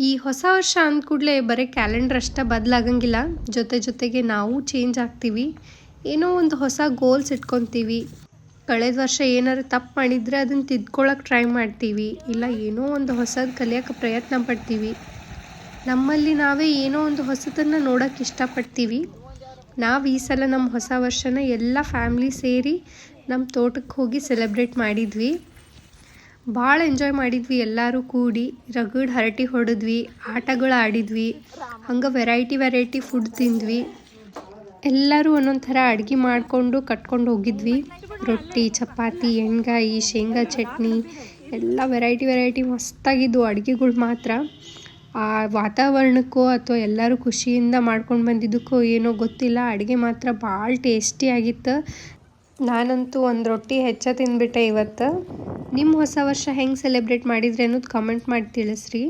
ಈ ಹೊಸ ವರ್ಷ ಅಂದ ಕೂಡಲೇ ಬರೀ ಕ್ಯಾಲೆಂಡರ್ ಅಷ್ಟೇ ಬದಲಾಗಂಗಿಲ್ಲ. ಜೊತೆ ಜೊತೆಗೆ ನಾವು ಚೇಂಜ್ ಆಗ್ತೀವಿ. ಏನೋ ಒಂದು ಹೊಸ ಗೋಲ್ಸ್ ಇಟ್ಕೊತೀವಿ. ಕಳೆದ ವರ್ಷ ಏನಾದ್ರು ತಪ್ಪು ಮಾಡಿದರೆ ಅದನ್ನು ತಿದ್ಕೊಳ್ಳೋಕೆ ಟ್ರೈ ಮಾಡ್ತೀವಿ. ಇಲ್ಲ, ಏನೋ ಒಂದು ಹೊಸದು ಕಲಿಯೋಕ್ಕೆ ಪ್ರಯತ್ನ ಪಡ್ತೀವಿ. ನಮ್ಮಲ್ಲಿ ನಾವೇ ಏನೋ ಒಂದು ಹೊಸದನ್ನು ನೋಡೋಕೆ ಇಷ್ಟಪಡ್ತೀವಿ. ನಾವು ಈ ಸಲ ನಮ್ಮ ಹೊಸ ವರ್ಷನ ಎಲ್ಲ ಫ್ಯಾಮ್ಲಿ ಸೇರಿ ನಮ್ಮ ತೋಟಕ್ಕೆ ಹೋಗಿ ಸೆಲೆಬ್ರೇಟ್ ಮಾಡಿದ್ವಿ. ಭಾಳ ಎಂಜಾಯ್ ಮಾಡಿದ್ವಿ, ಎಲ್ಲರೂ ಕೂಡಿ. ರಗಡ್ ಹರಟಿ ಹೊಡೆದ್ವಿ, ಆಟಗಳು ಆಡಿದ್ವಿ, ಹಂಗೆ ವೆರೈಟಿ ವೆರೈಟಿ ಫುಡ್ ತಿಂದ್ವಿ. ಎಲ್ಲರೂ ಒಂದೊಂದು ಥರ ಅಡುಗೆ ಮಾಡಿಕೊಂಡು ಕಟ್ಕೊಂಡು ಹೋಗಿದ್ವಿ. ರೊಟ್ಟಿ, ಚಪಾತಿ, ಎಣ್ಗಾಯಿ, ಶೇಂಗಾ ಚಟ್ನಿ, ಎಲ್ಲ ವೆರೈಟಿ ವೆರೈಟಿ ಮಸ್ತಾಗಿದ್ವು ಅಡುಗೆಗಳು ಮಾತ್ರ. ಆ ವಾತಾವರಣಕ್ಕೋ ಅಥವಾ ಎಲ್ಲರೂ ಖುಷಿಯಿಂದ ಮಾಡ್ಕೊಂಡು ಬಂದಿದ್ದಕ್ಕೋ ಏನೋ ಗೊತ್ತಿಲ್ಲ, ಅಡುಗೆ ಮಾತ್ರ ಭಾಳ ಟೇಸ್ಟಿಯಾಗಿತ್ತು ನಾನಂತೂ ಒಂದು ರೊಟ್ಟಿ ಹೆಚ್ಚ ತಿಂದ್ಬಿಟ್ಟೆ ಇವತ್ತು. ನಿಮ್ಮ ಹೊಸ ವರ್ಷ ಹೆಂಗೆ ಸೆಲೆಬ್ರೇಟ್ ಮಾಡಿದ್ರಿ ಅನ್ನೋದು ಕಮೆಂಟ್ ಮಾಡಿ ತಿಳಿಸ್ರಿ.